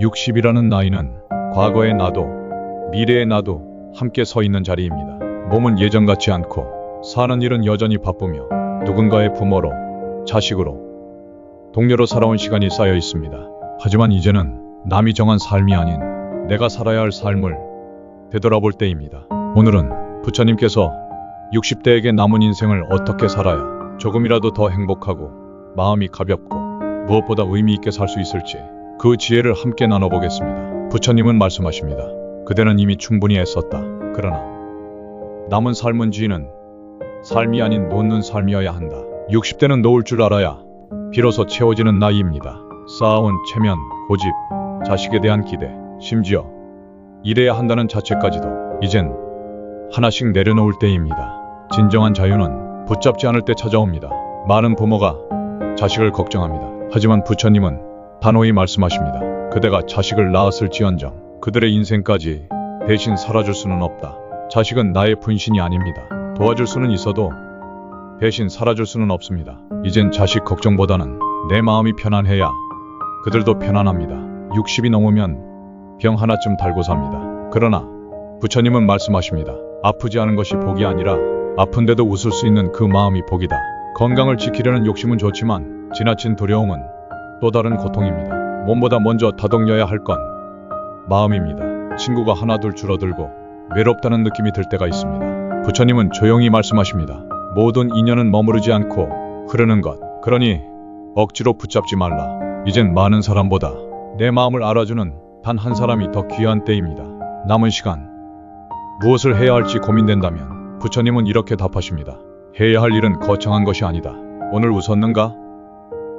60이라는 나이는 과거의 나도, 미래의 나도 함께 서 있는 자리입니다. 몸은 예전 같지 않고 사는 일은 여전히 바쁘며 누군가의 부모로, 자식으로, 동료로 살아온 시간이 쌓여 있습니다. 하지만 이제는 남이 정한 삶이 아닌 내가 살아야 할 삶을 되돌아볼 때입니다. 오늘은 부처님께서 60대에게 남은 인생을 어떻게 살아야 조금이라도 더 행복하고 마음이 가볍고 무엇보다 의미 있게 살 수 있을지 그 지혜를 함께 나눠보겠습니다. 부처님은 말씀하십니다. 그대는 이미 충분히 애썼다. 그러나 남은 삶은 쥐는 삶이 아닌 놓는 삶이어야 한다. 60대는 놓을 줄 알아야 비로소 채워지는 나이입니다. 쌓아온 체면, 고집, 자식에 대한 기대, 심지어 일해야 한다는 자체까지도 이젠 하나씩 내려놓을 때입니다. 진정한 자유는 붙잡지 않을 때 찾아옵니다. 많은 부모가 자식을 걱정합니다. 하지만 부처님은 단호히 말씀하십니다. 그대가 자식을 낳았을지언정 그들의 인생까지 대신 살아줄 수는 없다. 자식은 나의 분신이 아닙니다. 도와줄 수는 있어도 대신 살아줄 수는 없습니다. 이젠 자식 걱정보다는 내 마음이 편안해야 그들도 편안합니다. 60이 넘으면 병 하나쯤 달고 삽니다. 그러나 부처님은 말씀하십니다. 아프지 않은 것이 복이 아니라 아픈데도 웃을 수 있는 그 마음이 복이다. 건강을 지키려는 욕심은 좋지만 지나친 두려움은 또 다른 고통입니다. 몸보다 먼저 다독여야 할 건 마음입니다. 친구가 하나둘 줄어들고 외롭다는 느낌이 들 때가 있습니다. 부처님은 조용히 말씀하십니다. 모든 인연은 머무르지 않고 흐르는 것. 그러니 억지로 붙잡지 말라. 이젠 많은 사람보다 내 마음을 알아주는 단 한 사람이 더 귀한 때입니다. 남은 시간 무엇을 해야 할지 고민된다면 부처님은 이렇게 답하십니다. 해야 할 일은 거창한 것이 아니다. 오늘 웃었는가?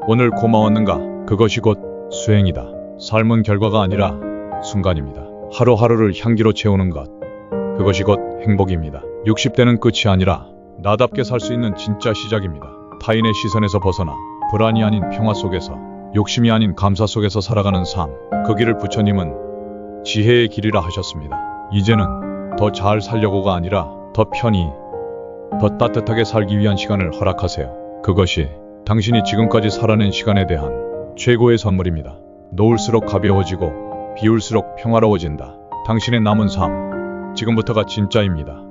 오늘 고마웠는가? 그것이 곧 수행이다. 삶은 결과가 아니라 순간입니다. 하루하루를 향기로 채우는 것. 그것이 곧 행복입니다. 60대는 끝이 아니라 나답게 살 수 있는 진짜 시작입니다. 타인의 시선에서 벗어나 불안이 아닌 평화 속에서 욕심이 아닌 감사 속에서 살아가는 삶. 그 길을 부처님은 지혜의 길이라 하셨습니다. 이제는 더 잘 살려고가 아니라 더 편히, 더 따뜻하게 살기 위한 시간을 허락하세요. 그것이 당신이 지금까지 살아낸 시간에 대한 최고의 선물입니다. 놓을수록 가벼워지고 비울수록 평화로워진다. 당신의 남은 삶, 지금부터가 진짜입니다.